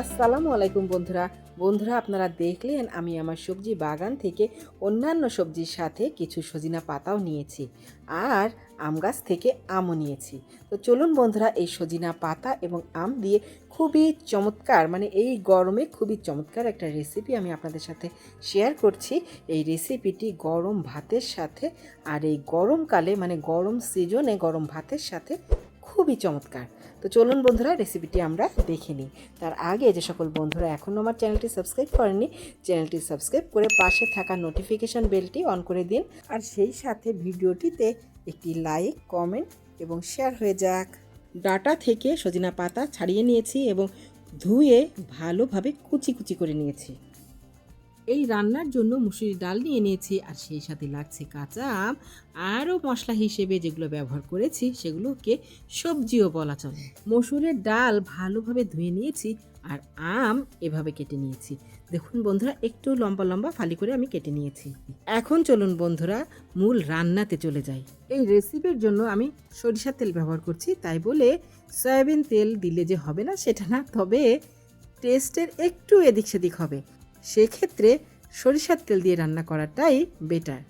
আসসালামু আলাইকুম বন্ধুরা। বন্ধুরা, আপনারা দেখলেন আমি আমার সবজি বাগান থেকে অন্যান্য সবজির সাথে কিছু সজিনা পাতাও নিয়েছি আর আম গাছ থেকে আমও নিয়েছি। তো চলুন বন্ধুরা, এই সজিনা পাতা এবং আম দিয়ে খুবই চমৎকার মানে এই গরমে খুবই চমৎকার একটা রেসিপি আমি আপনাদের সাথে শেয়ার করছি। এই রেসিপিটি গরম ভাতের সাথে আর এই গরমকালে মানে গরম সিজনে গরম ভাতের সাথে খুবই চমৎকার। তো চলুন বন্ধুরা রেসিপিটি আমরা দেখে নিই। তার আগে যে সকল বন্ধুরা এখনও আমার চ্যানেলটি সাবস্ক্রাইব করেনি চ্যানেলটি সাবস্ক্রাইব করে পাশে থাকা নোটিফিকেশান বেলটি অন করে দিন। আর সেই সাথে ভিডিওটিতে একটি লাইক কমেন্ট এবং শেয়ার হয়ে যাক। ডাটা থেকে সজিনা পাতা ছাড়িয়ে নিয়েছি এবং ধুয়ে ভালোভাবে কুচি কুচি করে নিয়েছি। এই রান্নার জন্য মুসুরি ডাল নিয়ে নিয়েছি, আর সেই সাথে লাগছে কাঁচা আম, আরও মশলা হিসেবে যেগুলো ব্যবহার করেছি সেগুলোকে সবজিও বলা চলে। মসুরের ডাল ভালোভাবে ধুয়ে নিয়েছি, আর আম এভাবে কেটে নিয়েছি। দেখুন বন্ধুরা, একটু লম্বা লম্বা ফালি করে আমি কেটে নিয়েছি। এখন চলুন বন্ধুরা, মূল রান্নাতে চলে যাই। এই রেসিপির জন্য আমি সরিষার তেল ব্যবহার করছি, তাই বলে সয়াবিন তেল দিলে যে হবে না, সেটা না, তবে টেস্টের একটু এদিক সেদিক হবে। সেক্ষেত্রে সরিষার তেল দিয়ে রান্না করাটাই বেটার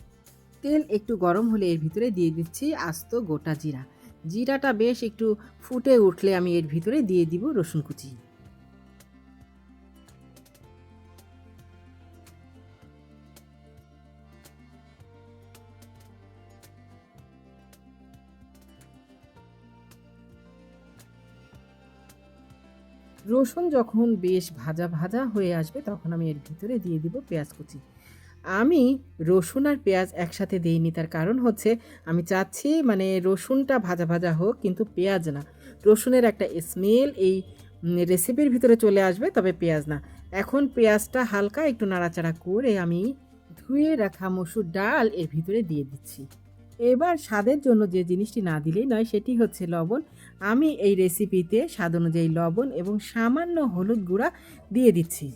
তেল একটু গরম হলে এর ভিতরে দিয়ে দিচ্ছি আস্ত গোটা জিরা। জিরাটা বেশ একটু ফুটে উঠলে আমি এর ভিতরে দিয়ে দিব রসুন কুচি। রসুন যখন বেশ ভাজা ভাজা হয়ে আসবে, তখন আমি এর ভিতরে দিয়ে দিব পেঁয়াজ কুচি। আমি রসুন আর পেঁয়াজ একসাথে দিইনি, তার কারণ হচ্ছে আমি চাচ্ছি মানে রসুনটা ভাজা ভাজা হোক, কিন্তু পেঁয়াজ না। রসুনের একটা স্মেল এই রেসিপির ভিতরে চলে আসবে, তবে পেঁয়াজ না। এখন পেঁয়াজটা হালকা একটু নাড়াচাড়া করে আমি ধুয়ে রাখা মসুর ডাল এর ভিতরে দিয়ে দিচ্ছি। এবার স্বাদের জন্য যে জিনিসটি না দিলেই নয়, সেটি হচ্ছে লবণ আমি এই রেসিপিতে স্বাদ অনুযায়ী লবণ এবং সামান্য হলুদ গুঁড়া দিয়ে দিচ্ছি।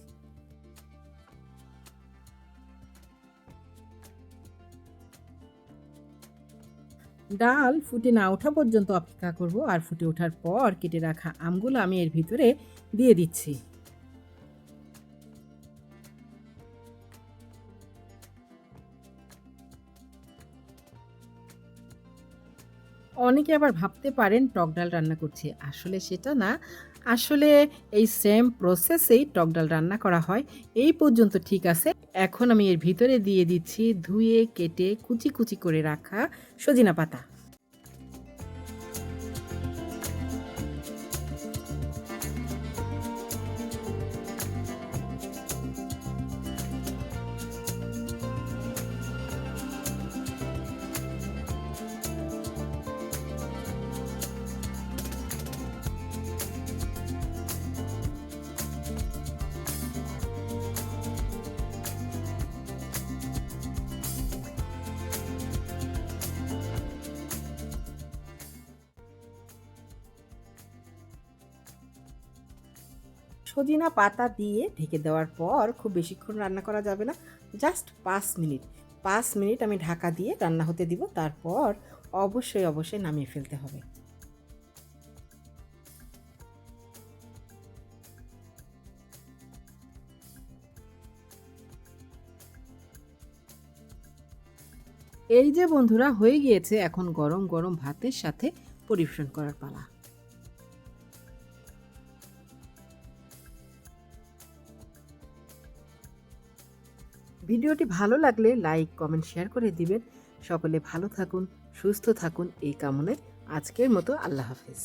ডাল ফুটে না ওঠা পর্যন্ত অপেক্ষা করব আর ফুটে ওঠার পর কেটে রাখা আমগুলো আমি এর ভিতরে দিয়ে দিচ্ছি। অনেকে আবার ভাবতে পারেন টক ডাল রান্না করছি। আসলে সেটা না। আসলে এই সেম প্রসেসেই টক ডাল রান্না করা হয়। এই পর্যন্ত ঠিক আছে। এখন আমি এর ভিতরে দিয়ে দিচ্ছি ধুয়ে, কেটে, কুচি কুচি করে রাখা সজিনা পাতা। সজিনা পাতা দিয়ে ঢেকে দেওয়ার পর খুব বেশিক্ষণ রান্না করা যাবে না। জাস্ট পাঁচ মিনিট। পাঁচ মিনিট আমি ঢাকা দিয়ে রান্না হতে দিব। তারপর অবশ্যই অবশ্যই নামিয়ে ফেলতে হবে। এই যে বন্ধুরা, হয়ে গিয়েছে এখন গরম গরম ভাতের সাথে পরিবেশন করার পালা। ভিডিওটি ভালো লাগলে লাইক, কমেন্ট, শেয়ার করে দিবেন। সকলে ভালো থাকুন, সুস্থ থাকুন। এই কামনায় আজকের মতো আল্লাহ হাফেজ।